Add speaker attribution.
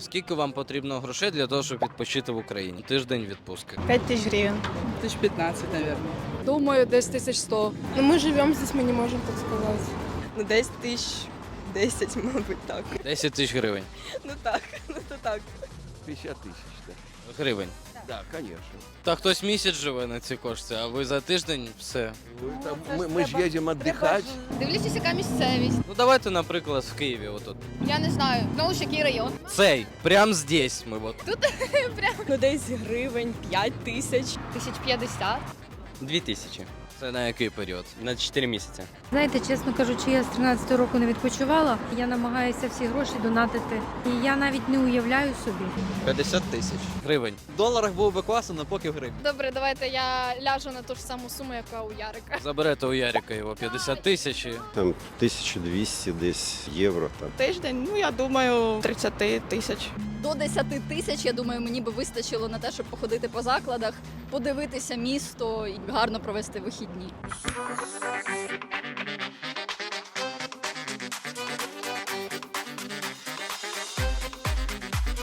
Speaker 1: Скільки вам потрібно грошей для того, щоб відпочити в Україні? Тиждень відпустки.
Speaker 2: 5 тысяч гривен.
Speaker 3: Тысяч 15, наверное.
Speaker 4: Думаю, десь тисяч сто.
Speaker 2: Но мы живем здесь, мы не можем так сказать.
Speaker 5: Ну, десь тисяч 10, мабуть, так.
Speaker 1: 10 тисяч гривень.
Speaker 5: Ну так, ну то так.
Speaker 6: 50 тысяч, да.
Speaker 1: Гривень.
Speaker 6: Да, конечно.
Speaker 1: Та хтось місяць живе на ці кошти, а ви за тиждень все.
Speaker 6: Ну, там мы, мы же едем отдыхать.
Speaker 4: Дивлюсь, яка місцевість.
Speaker 1: Ну давайте, наприклад, в Києві. Отут.
Speaker 4: Я не знаю. Знову ж який район.
Speaker 1: Цей, прям здесь. Ми от.
Speaker 5: Ну, десь гривень 5 тисяч.
Speaker 4: Тисяч п'ятдесят.
Speaker 7: Дві тисячі
Speaker 1: Це на який період?
Speaker 7: на 4 місяці.
Speaker 8: Знаєте, чесно кажучи, я з 13 року не відпочивала. Я намагаюся всі гроші донатити. І я навіть не уявляю собі.
Speaker 7: 50 тисяч.
Speaker 1: Гривень.
Speaker 7: В доларах було би класно, але поки в гривні.
Speaker 4: Добре, давайте я ляжу на ту ж саму суму, яка у Ярика.
Speaker 1: Заберете у Ярика його 50 тисяч. і-
Speaker 9: Там 1200 десь євро. Там.
Speaker 2: Тиждень, ну я думаю, 30 тисяч.
Speaker 10: До 10 тисяч, я думаю, мені би вистачило на те, щоб походити по закладах, подивитися місто і гарно провести вихідні.